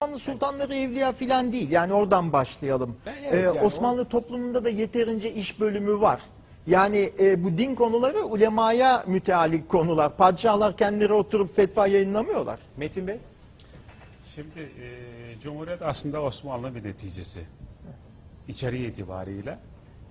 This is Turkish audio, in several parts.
Osmanlı sultanları evliya filan değil. Yani oradan başlayalım. Evet Ee, yani Osmanlı toplumunda da yeterince iş bölümü var. Yani e, bu din konuları ulemaya mütealik konular. Padişahlar kendileri oturup fetva yayınlamıyorlar. Metin Bey. Şimdi e, Cumhuriyet aslında Osmanlı bir neticesi. İçeriği itibariyle.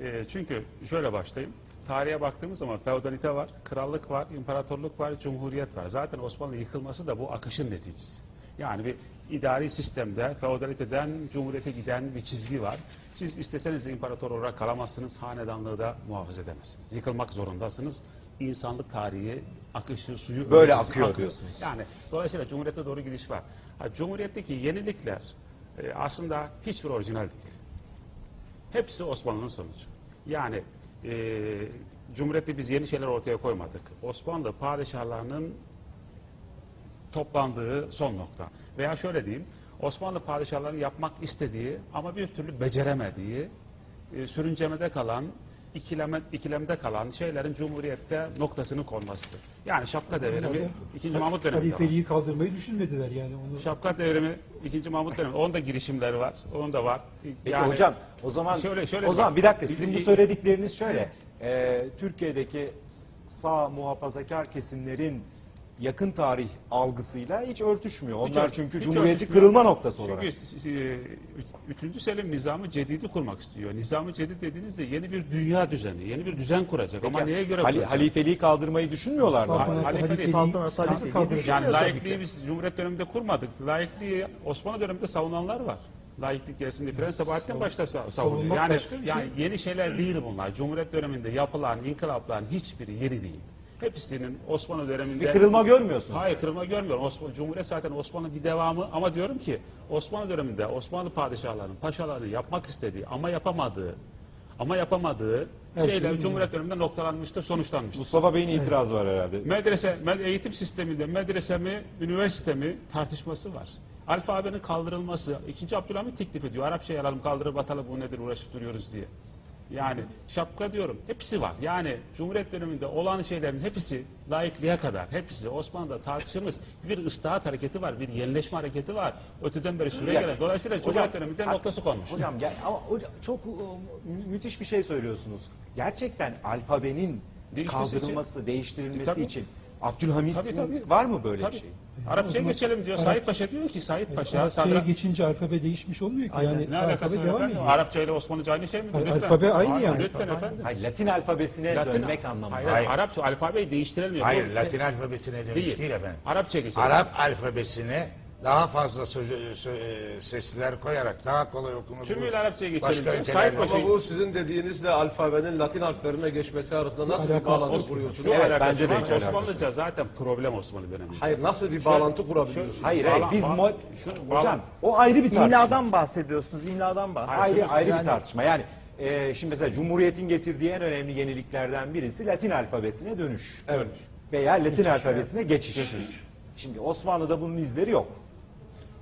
E, çünkü şöyle başlayayım. Tarihe baktığımız zaman feodalite var, krallık var, imparatorluk var, cumhuriyet var. Zaten Osmanlı yıkılması da bu akışın neticesi. Yani bir idari sistemde feodaliteden cumhuriyete giden bir çizgi var. Siz isteseniz de imparator olarak kalamazsınız, hanedanlığı da muhafaza edemezsiniz. Yıkılmak zorundasınız. İnsanlık tarihi, akışı, suyu Böyle öyle akıyor diyorsunuz. Yani dolayısıyla Cumhuriyete doğru gidiş var. Ha, Cumhuriyetteki yenilikler e, aslında hiçbir orijinal değil. Hepsi Osmanlı'nın sonucu. Yani e, Cumhuriyette biz yeni şeyler ortaya koymadık. Osmanlı padişahlarının toplandığı son nokta. Veya şöyle diyeyim, Osmanlı padişahlarının yapmak istediği ama bir türlü beceremediği, e, sürüncemede kalan, ikileme, ikilemde kalan şeylerin Cumhuriyette noktasının konmasıdır. Yani şapka devrimi, 2. Mahmut döneminde var. Halifeliği kaldırmayı düşünmediler yani onu. Şapka devrimi 2. Mahmut dönemi. Onun da girişimleri var. Onun da var. Peki hocam o zaman Şöyle- şöyle o zaman bak. bir dakika sizin bu söyledikleriniz şöyle. Ee, Türkiye'deki sağ muhafazakar kesimlerin yakın tarih algısıyla hiç örtüşmüyor. Onlar Hiç ör- çünkü hiç Cumhuriyeti örtüşmüyor. kırılma noktası Çünkü olarak. e, 3. Selim Nizamı Cedid'i kurmak istiyor. Nizamı Cedid dediğinizde yeni bir dünya düzeni, yeni bir düzen kuracak. Ama Peki, neye göre hali- kuracak? halifeliği kaldırmayı düşünmüyorlar mı? Saltanat, halifeliği- saltanat, halifeliği kaldırıyor. Yani laikliği biz Cumhuriyet döneminde kurmadık. Laikliği Osmanlı döneminde savunanlar var. Laiklik gerisinde Prens Sabahattin başta sa- savunuyor. Yani, yani şey. yeni şeyler değil bunlar. Cumhuriyet döneminde yapılan inkılapların hiçbiri yeni değil. Hepsinin Osmanlı döneminde... Bir kırılma görmüyorsunuz. Hayır kırılma görmüyorum. Osmanlı, Cumhuriyet zaten Osmanlı bir devamı ama diyorum ki Osmanlı döneminde Osmanlı padişahlarının, paşalarının yapmak istediği ama yapamadığı ama yapamadığı şeyler şey Cumhuriyet döneminde noktalanmıştır, sonuçlanmıştır. Mustafa Bey'in itirazı var herhalde. Medrese, med- eğitim sisteminde medrese mi, üniversite mi tartışması var. Alfabenin kaldırılması, 2. Abdülhamit teklif ediyor. Arapçayı alalım kaldırıp atalım bu nedir uğraşıp duruyoruz diye. Yani şapka diyorum. Hepsi var. Yani Cumhuriyet döneminde olan şeylerin hepsi laikliğe kadar. Hepsi Osmanlı'da tartışılmış bir ıslahat hareketi var. Bir yenileşme hareketi var. Öteden beri süre gelen. Dolayısıyla Cumhuriyet döneminde noktası konmuş. Hocam gel ama hocam çok e, mü- müthiş bir şey söylüyorsunuz. Gerçekten alfabenin Değişmesi kaldırılması, değiştirilmesi Tabii. için Abdülhamit Tabii, tabii. var mı böyle Tabii. bir şey? Arapçaya zaman geçelim diyor. Arap- Said Paşa diyor ki Said Paşa Arapçaya sadra... geçince alfabe değişmiş olmuyor ki. Yani Ne alakası alfabe var devam efendim? ediyor. Arapça ile Osmanlıca aynı şey mi? Hayır, Lütfen. alfabe aynı yani. Lütfen efendim. Hayır, Latin alfabesine Latin- dönmek anlamında. Hayır, Hayır. Arapça alfabeyi değiştirilmiyor. Hayır, Latin alfabesine dönüş değil, efendim. Arapça geçelim. Arap alfabesine daha fazla sözü- sö- e, sesler koyarak daha kolay okunur. Tümüyle Arapçaya geçelim. Başka diyor. ülkelerde Said Paşa Ama bu sizin dediğinizle alfabenin Latin harflerine geçmesi arasında nasıl bir bağlantı şu kuruyorsunuz? Evet, alakası bence de var. hiç alakası Osmanlıca zaten problem Osmanlı döneminde. Hayır nasıl bir bağlantı kurabiliyorsunuz? Hayır, Bağlan- hayır. Biz bağ- mo- şu- hocam bağlan- o ayrı bir tartışma. İmladan bahsediyorsunuz, imladan bahsediyorsunuz. Ayrı ayrı bir tartışma. Yani e, şimdi mesela Cumhuriyet'in getirdiği en önemli yeniliklerden birisi Latin alfabesine dönüş. Evet. Veya Latin alfabesine geçiş. Şimdi Osmanlı'da bunun izleri yok.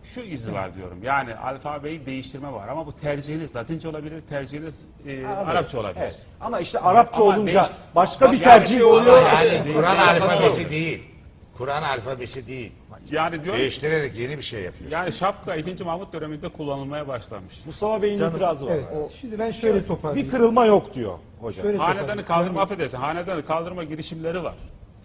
Şu izi var diyorum. Yani alfabeyi değiştirme var ama bu tercihiniz Latince olabilir, tercihiniz e, Arapça olabilir. Evet. Ama işte Arapça Ama olunca değiş- başka bir Başka tercih bir şey oluyor. Yani Kur'an alfabesi değil. Kur'an alfabesi değil. Yani diyorum Değiştirerek yeni bir şey yapıyorsun. yani şapka 2. Mahmut döneminde kullanılmaya başlamış. Mustafa Bey'in itirazı var. Evet. Şimdi ben şöyle toparlayayım. Bir kırılma yok diyor hocam. Şöyle Hanedanı toparlayayım. kaldırma, Yani affedersin, hanedanı kaldırma girişimleri var.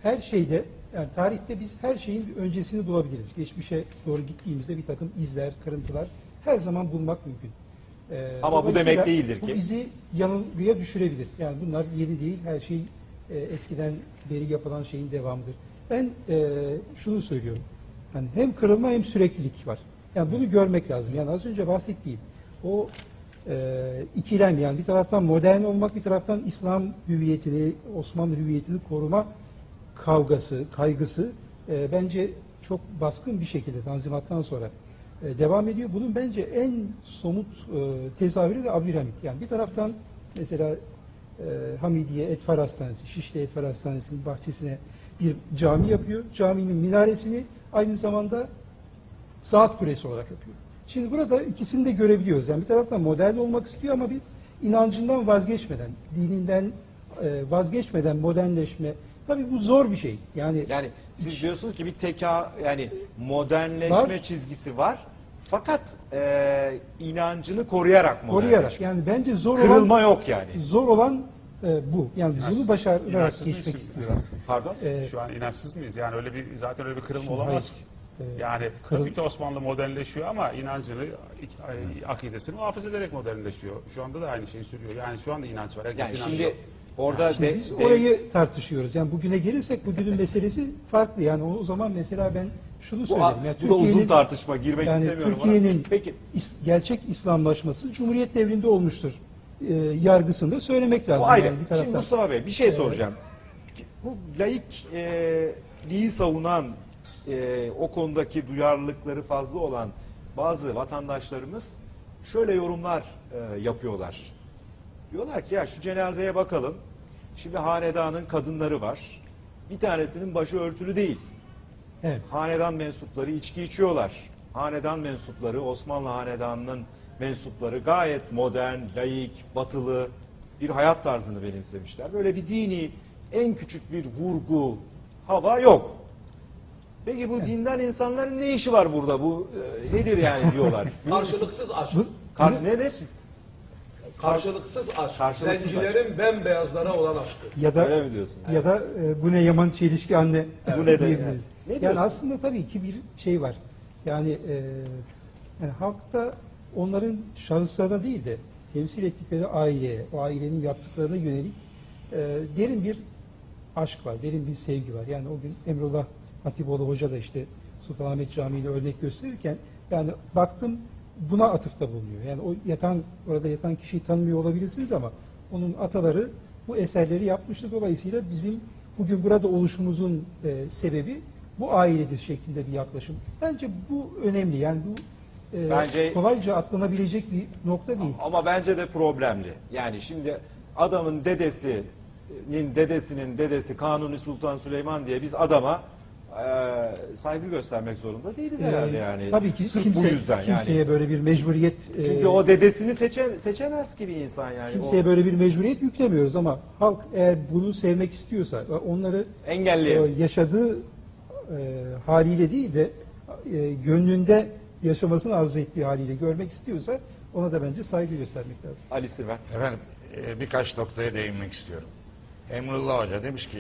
her şeyde yani tarihte biz her şeyin bir öncesini bulabiliriz. Geçmişe doğru gittiğimizde bir takım izler, kırıntılar her zaman bulmak mümkün. Ee, Ama bu demek değildir Bu ki- bizi yanılgıya düşürebilir. Yani bunlar yeni değil, her şey e, eskiden beri yapılan şeyin devamıdır. Ben e, şunu söylüyorum. Yani hem kırılma hem süreklilik var. Yani bunu görmek lazım. Yani az önce bahsettiğim o e, ikilem yani bir taraftan modern olmak, bir taraftan İslam hüviyetini, Osmanlı hüviyetini koruma kavgası, kaygısı e, bence çok baskın bir şekilde Tanzimat'tan sonra e, devam ediyor. Bunun bence en somut e, tezahürü de Abdülhamit. Yani bir taraftan mesela e, Hamidiye Etfar Hastanesi, Şişli Etfar Hastanesi'nin bahçesine bir cami yapıyor. Caminin minaresini aynı zamanda saat kulesi olarak yapıyor. Şimdi burada ikisini de görebiliyoruz. Yani bir taraftan modern olmak istiyor ama bir inancından vazgeçmeden, dininden e, vazgeçmeden modernleşme. Tabii bu zor bir şey. Yani, Yani siz diyorsunuz ki bir teka yani modernleşme Var. çizgisi var. Fakat e, inancını koruyarak Koruyarak modernleşme. yani bence zor Kırılma olan yok yani. zor olan e, bu. Yani bunu başararak inançsız geçmek mısın? istiyorlar. Pardon. E, Şu an inançsız mıyız? Yani öyle bir zaten öyle bir kırılma olamaz hayır. ki. Ee, Yani kırıl- tabii ki Osmanlı modernleşiyor ama inancını, ik- akidesini muhafaza ederek modernleşiyor. Şu anda da aynı şeyi sürüyor. Yani şu anda inanç var. Herkes Yani inanıyor. şimdi orada Şimdi de, biz de- orayı tartışıyoruz. Yani bugüne gelirsek bugünün meselesi farklı. Yani o zaman mesela ben şunu söylerim. Yani bu da uzun tartışma girmek yani istemiyorum Türkiye'nin. Peki is- gerçek İslamlaşması Cumhuriyet devrinde olmuştur. E, yargısını da söylemek lazım. Bu ayrı. Yani bir Şimdi taraftan. Mustafa Bey bir şey soracağım. Bu laikliği savunan, e, o konudaki duyarlılıkları fazla olan bazı vatandaşlarımız şöyle yorumlar e, yapıyorlar. Diyorlar ki ya şu cenazeye bakalım. Şimdi hanedanın kadınları var. Bir tanesinin başı örtülü değil. Evet. Hanedan mensupları içki içiyorlar. Hanedan mensupları, Osmanlı hanedanının mensupları gayet modern, laik, batılı bir hayat tarzını benimsemişler. Böyle bir dini en küçük bir vurgu, hava yok. Peki bu dinden insanların ne işi var burada? Bu e, nedir yani diyorlar. Karşılıksız aşk. Kar nedir? Karşılıksız aşk. Karşılıksız Zencilerin bembeyazlara olan aşkı. ya da Öyle mi diyorsun? ya da e, bu ne yaman çelişki anne Bu ne de- diyebiliriz. Ne yani diyorsun? aslında tabii ki bir şey var. Yani, e, yani halkta onların şahıslarına değil de temsil ettikleri aileye, o ailenin yaptıklarına yönelik e, derin bir aşk var, derin bir sevgi var. Yani o gün Emrullah Hatipoğlu Hoca da işte Sultanahmet Camii'ne örnek gösterirken yani baktım buna atıfta bulunuyor. Yani o yatan orada yatan kişiyi tanımıyor olabilirsiniz ama onun ataları bu eserleri yapmıştı. Dolayısıyla bizim bugün burada oluşumuzun e, sebebi bu ailedir şeklinde bir yaklaşım. Bence bu önemli. Yani bu e, Bence- kolayca atlanabilecek bir nokta değil. Ama bence de problemli. Yani şimdi adamın dedesinin dedesinin dedesi Kanuni Sultan Süleyman diye biz adama e, saygı göstermek zorunda değiliz herhalde Ee, yani. Tabii ki Sırf kimse, bu yüzden kimseye yani. böyle bir mecburiyet e, Çünkü o dedesini seçe, seçemez ki bir insan yani. kimseye O böyle bir mecburiyet yüklemiyoruz ama halk eğer bunu sevmek istiyorsa ve onları e, engelleyemeyiz. yaşadığı e, haliyle değil de e, gönlünde yaşamasını arzu ettiği haliyle görmek istiyorsa ona da bence saygı göstermek lazım. Ali Sirven. Efendim e, birkaç noktaya değinmek istiyorum. Emrullah Hoca demiş ki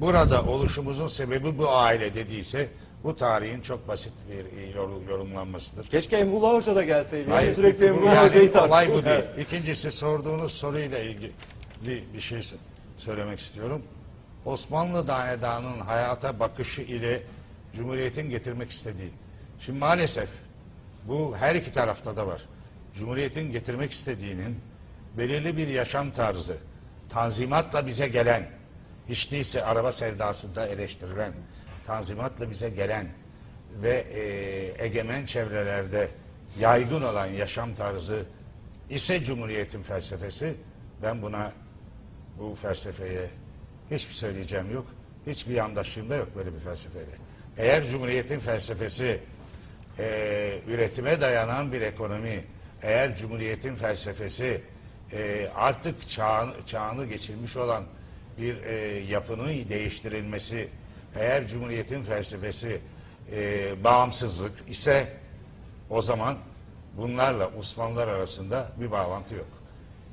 burada oluşumuzun sebebi bu aile dediyse bu tarihin çok basit bir yor- yorumlanmasıdır. Keşke Emrullah Hoca da gelseydi. Hayır, sürekli bu Emrullah yani Hoca'yı olay bu tartışıyoruz. değil. İkincisi sorduğunuz soruyla ilgili bir şey sö- söylemek istiyorum. Osmanlı Hanedanı'nın hayata bakışı ile Cumhuriyet'in getirmek istediği. Şimdi maalesef bu her iki tarafta da var. Cumhuriyet'in getirmek istediğinin belirli bir yaşam tarzı, tanzimatla bize gelen, hiç değilse araba sevdasında eleştirilen, tanzimatla bize gelen ve e, egemen çevrelerde yaygın olan yaşam tarzı ise Cumhuriyet'in felsefesi. Ben buna bu felsefeye hiçbir söyleyeceğim yok. Hiçbir yandaşlığım da yok böyle bir felsefeyle. Eğer Cumhuriyet'in felsefesi e, üretime dayanan bir ekonomi, eğer Cumhuriyet'in felsefesi e, artık çağını, çağını geçirmiş olan bir e, yapının değiştirilmesi, eğer Cumhuriyet'in felsefesi e, bağımsızlık ise o zaman bunlarla Osmanlılar arasında bir bağlantı yok.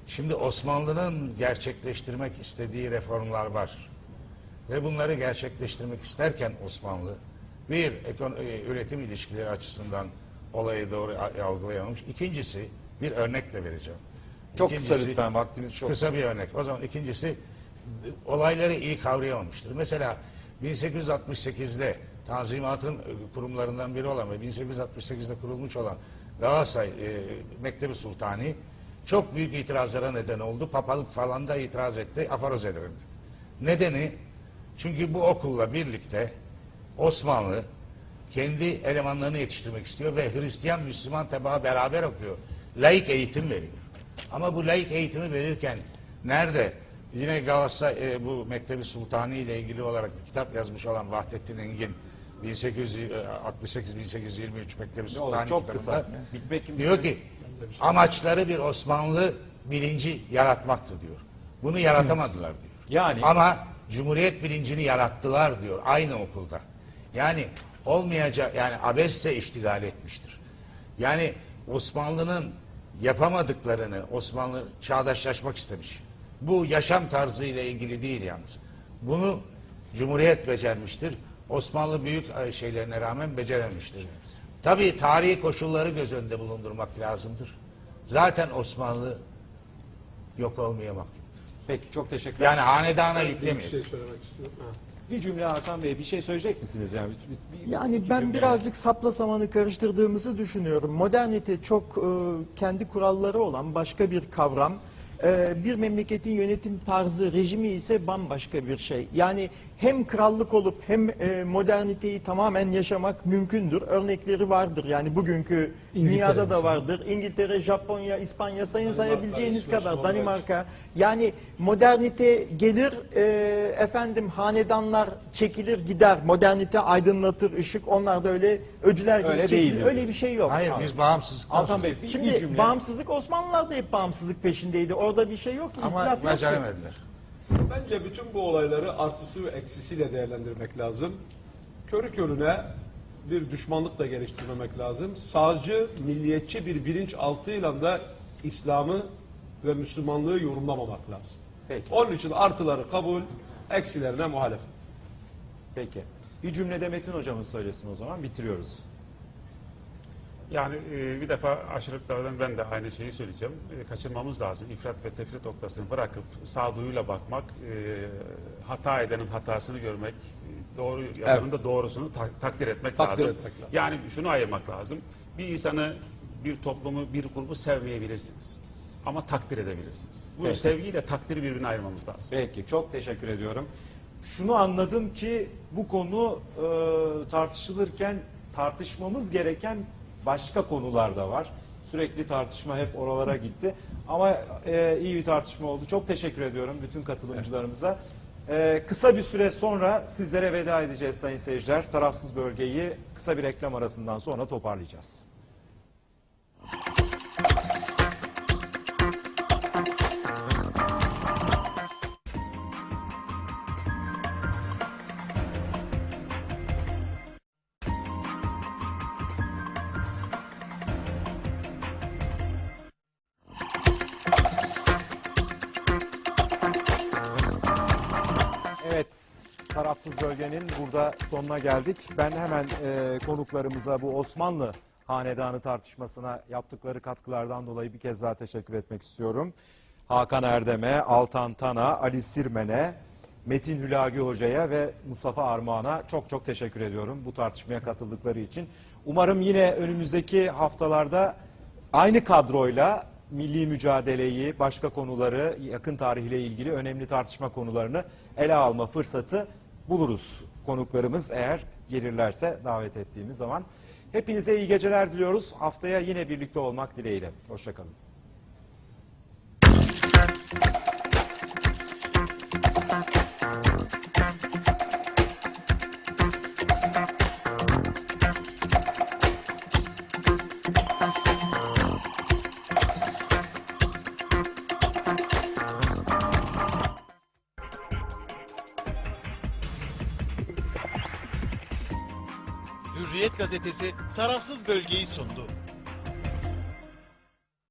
Şimdi Osmanlı'nın gerçekleştirmek istediği reformlar var. Ve bunları gerçekleştirmek isterken Osmanlı bir e, üretim ilişkileri açısından olayı doğru algılayamamış. İkincisi bir örnek de vereceğim. Çok kısa İkincisi- lütfen vaktimiz çok. Kısa bir örnek. O zaman ikincisi olayları iyi kavrayamamıştır. Mesela 1868'de Tanzimat'ın e, kurumlarından biri olan ve 1868'de kurulmuş olan Galatasaray e, Mektebi Sultani çok büyük itirazlara neden oldu. Papalık falan da itiraz etti. Afaroz ederim. Nedeni çünkü bu okulla birlikte Osmanlı kendi elemanlarını yetiştirmek istiyor ve Hristiyan Müslüman tebaa beraber okuyor. Laik eğitim veriyor. Ama bu laik eğitimi verirken nerede? Yine Galatasaray e, bu Mektebi Sultani ile ilgili olarak bir kitap yazmış olan Vahdettin Engin 1868-1823 Mektebi Ne olur, Sultani çok kitabında kısa. Bitmek diyor ki amaçları bir Osmanlı bilinci yaratmaktı diyor. Bunu yaratamadılar diyor. Yani- ama Cumhuriyet bilincini yarattılar diyor aynı okulda. Yani olmayacak yani abesse iştigal etmiştir. Yani Osmanlı'nın yapamadıklarını Osmanlı çağdaşlaşmak istemiş. Bu yaşam tarzı ile ilgili değil yalnız. Bunu Cumhuriyet becermiştir. Osmanlı büyük e, şeylerine rağmen becerememiştir. Tabii tarihi koşulları göz önünde bulundurmak lazımdır. Zaten Osmanlı yok olmaya mahkumdur. Peki çok teşekkürler. Yani hanedana Bir yüklemeyin. şey söylemek istiyorum. Bir cümle Hakan Bey bir şey söyleyecek misiniz yani? Bir- bir- Yani ben cümle. birazcık sapla samanı karıştırdığımızı düşünüyorum. Modernite çok e, kendi kuralları olan başka bir kavram. E, bir memleketin yönetim tarzı, rejimi ise bambaşka bir şey. Yani hem krallık olup hem e, moderniteyi tamamen yaşamak mümkündür. Örnekleri vardır. Yani bugünkü İngiltere dünyada da vardır. İngiltere, Japonya, İspanya sayın Danimarka, sayabileceğiniz İsveç, kadar. Danimarka. Yani modernite gelir, e, efendim hanedanlar çekilir gider. Modernite aydınlatır, ışık. Onlar da öyle öcüler gibi Öyle çekilir. değildir. Öyle bir şey yok. Hayır biz bağımsızlıktan Hakan söz Bey Şimdi cümle. bağımsızlık Osmanlılar da hep bağımsızlık peşindeydi. Orada bir şey yok. ama itilaf yok. Bence bütün bu olayları artısı ve eksisiyle değerlendirmek lazım. Körü körüne bir düşmanlık da geliştirmemek lazım. Sağcı, milliyetçi bir bilinç altıyla da İslam'ı ve Müslümanlığı yorumlamamak lazım. Peki. Onun için artıları kabul, eksilerine muhalefet. Peki. Bir cümlede Metin hocamız söylesin o zaman bitiriyoruz. Yani e, bir defa aşırılıklardan ben de aynı şeyi söyleyeceğim. E, kaçırmamız lazım. İfrat ve tefrit noktasını bırakıp sağduyuyla bakmak, e, hata edenin hatasını görmek, e, doğru yapanın da doğrusunu ta- takdir etmek Takdir lazım. etmek lazım. Yani şunu ayırmak lazım. Bir insanı, bir toplumu, bir grubu sevmeyebilirsiniz. Ama takdir edebilirsiniz. Bu Peki. sevgiyle takdiri birbirine ayırmamız lazım. Peki çok teşekkür ediyorum. Şunu anladım ki bu konu e, tartışılırken tartışmamız gereken başka konular da var. Sürekli tartışma hep oralara gitti. Ama e, iyi bir tartışma oldu. Çok teşekkür ediyorum bütün katılımcılarımıza. E, kısa bir süre sonra sizlere veda edeceğiz sayın seyirciler. Tarafsız bölgeyi kısa bir reklam arasından sonra toparlayacağız. Tarafsız bölgenin burada sonuna geldik. Ben hemen e, konuklarımıza bu Osmanlı hanedanı tartışmasına yaptıkları katkılardan dolayı bir kez daha teşekkür etmek istiyorum. Hakan Erdem'e, Altan Tan'a, Ali Sirmen'e, Metin Hülagi Hoca'ya ve Mustafa Armağan'a çok çok teşekkür ediyorum bu tartışmaya katıldıkları için. Umarım yine önümüzdeki haftalarda aynı kadroyla milli mücadeleyi, başka konuları, yakın tarihle ilgili önemli tartışma konularını ele alma fırsatı buluruz. Konuklarımız eğer gelirlerse davet ettiğimiz zaman. Hepinize iyi geceler diliyoruz. Haftaya yine birlikte olmak dileğiyle. Hoşçakalın. Hürriyet gazetesi tarafsız bölgeyi sundu.